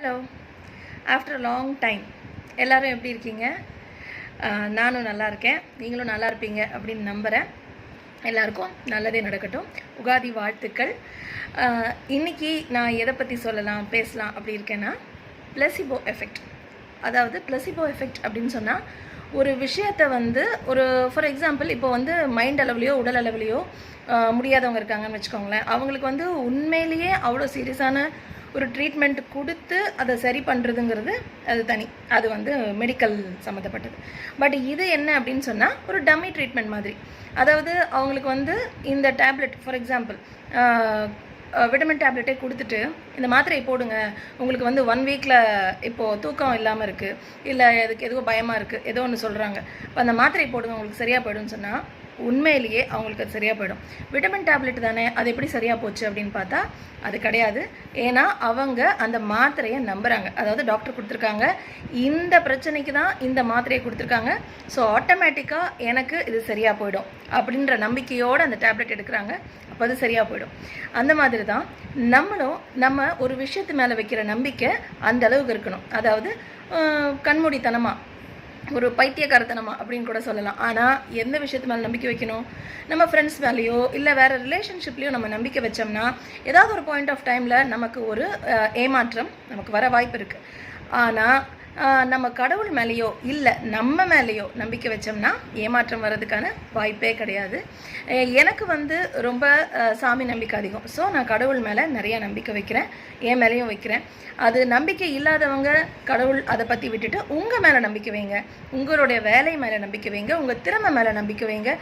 Hello after long time எல்லோரும் எப்படி இருக்கீங்க? நானும் நல்லா இருக்கேன். நீங்களும் நல்லா இருப்பீங்க அப்படின்னு நம்புகிறேன் எல்லாருக்கும் நல்லதே நடக்கட்டும். உகாதி வாழ்த்துக்கள். இன்றைக்கி இன்னைக்கு நான் எதை பற்றி சொல்லலாம் பேசலாம் அப்படி இருக்கேன்னா பிளசிபோ எஃபெக்ட் அதாவது பிளசிபோ எஃபெக்ட் அப்படின்னு சொன்னால் ஒரு விஷயத்தை வந்து ஒரு ஃபார் எக்ஸாம்பிள் இப்போ வந்து மைண்ட் அளவுலையோ உடல் அளவுலையோ முடியாதவங்க இருக்காங்கன்னு வச்சுக்கோங்களேன். அவங்களுக்கு வந்து உண்மையிலேயே அவ்வளோ சீரியஸான ஒரு ட்ரீட்மெண்ட் கொடுத்து அதை சரி பண்ணுறதுங்கிறது அது தனி. அது வந்து மெடிக்கல் சம்மந்தப்பட்டது. பட் இது என்ன அப்படின்னு சொன்னால் ஒரு டம்மி ட்ரீட்மெண்ட் மாதிரி. அதாவது அவங்களுக்கு வந்து இந்த டேப்லெட் ஃபார் எக்ஸாம்பிள் விட்டமின் டேப்லெட்டே கொடுத்துட்டு இந்த மாத்திரையை போடுங்க. உங்களுக்கு வந்து ஒன் வீக்கில் இப்போது தூக்கம் இல்லாமல் இருக்குது இல்லை அதுக்கு எதுவும் பயமாக இருக்குது ஏதோ ஒன்று சொல்கிறாங்க இப்போ அந்த மாத்திரையை போடுங்க உங்களுக்கு சரியாக போயிடும்னு சொன்னால் உண்மையிலேயே அவங்களுக்கு அது சரியாக போயிடும். விட்டமின் டேப்லெட் தானே? அது எப்படி சரியாக போச்சு அப்படின்னு பார்த்தா அது கிடையாது. ஏன்னா அவங்க அந்த மாத்திரையை நம்புகிறாங்க அதாவது டாக்டர் கொடுத்துருக்காங்க. இந்த பிரச்சனைக்கு தான் இந்த மாத்திரையை கொடுத்துருக்காங்க. ஸோ ஆட்டோமேட்டிக்காக எனக்கு இது சரியாக போயிடும் அப்படின்ற நம்பிக்கையோடு அந்த டேப்லெட் எடுக்கிறாங்க. அப்போ அது சரியாக போயிடும். அந்த மாதிரி தான் நம்மளும் நம்ம ஒரு விஷயத்து மேலே வைக்கிற நம்பிக்கை அந்த அளவுக்கு இருக்கணும். அதாவது கண்மூடித்தனமாக ஒரு பைத்தியக்காரத்தனமா அப்படின்னு கூட சொல்லலாம். ஆனால் எந்த விஷயத்து மேலே நம்பிக்கை வைக்கணும்? நம்ம ஃப்ரெண்ட்ஸ் மேலேயோ இல்லை வேறு ரிலேஷன்ஷிப்லேயோ நம்ம நம்பிக்கை வச்சோம்னா ஏதாவது ஒரு பாயிண்ட் ஆஃப் டைமில் நமக்கு ஒரு ஏமாற்றம் நமக்கு வர வாய்ப்பு இருக்குது ஆனால் நம்ம கடவுள் மேலேயோ இல்லை நம்ம மேலேயோ நம்பிக்கை வச்சோம்னா ஏமாற்றம் வர்றதுக்கான வாய்ப்பே கிடையாது. எனக்கு வந்து ரொம்ப சாமி நம்பிக்கை அதிகம். ஸோ நான் கடவுள் மேலே நிறைய நம்பிக்கை வைக்கிறேன் என் மேலேயும் வைக்கிறேன். அது நம்பிக்கை இல்லாதவங்க கடவுள் அதை பற்றி விட்டுட்டு உங்கள் மேலே நம்பிக்கை வைங்க. உங்களுடைய வேலை மேலே நம்பிக்கை வைங்க உங்கள் திறமை மேலே நம்பிக்கை வைங்க.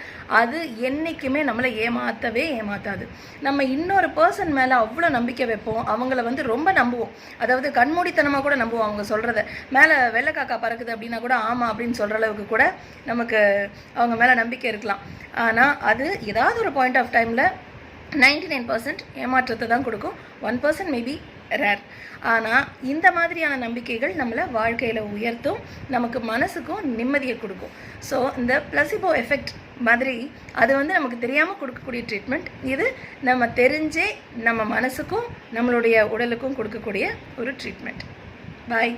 அது என்றைக்குமே நம்மளை ஏமாற்றவே ஏமாற்றாது நம்ம இன்னொரு பர்சன் மேலே அவ்வளோ நம்பிக்கை வைப்போம் அவங்கள வந்து ரொம்ப நம்புவோம். அதாவது கண்மூடித்தனமாக கூட நம்புவோம் அவங்க சொல்கிறத மேலே வெள்ளைக்காக்கா பறக்குது அப்படின்னா கூட ஆமாம் அப்படின்னு சொல்கிற அளவுக்கு கூட நமக்கு அவங்க மேலே நம்பிக்கை இருக்கலாம். ஆனால் அது ஏதாவது ஒரு பாயிண்ட் ஆஃப் டைமில் நைன்டி நைன் பர்சன்ட் ஏமாற்றத்தை தான் கொடுக்கும். ஒன் பர்சன்ட் மேபி ரேர் ஆனால் இந்த மாதிரியான நம்பிக்கைகள் நம்மளை வாழ்க்கையில் உயர்த்தும் நமக்கு மனசுக்கும் நிம்மதியை கொடுக்கும். ஸோ இந்த பிளசிபோ எஃபெக்ட் மாதிரி அது வந்து நமக்கு தெரியாமல் கொடுக்கக்கூடிய ட்ரீட்மெண்ட் இது நம்ம தெரிஞ்சே நம்ம மனசுக்கும் நம்மளுடைய உடலுக்கும் கொடுக்கக்கூடிய ஒரு ட்ரீட்மெண்ட் பாய்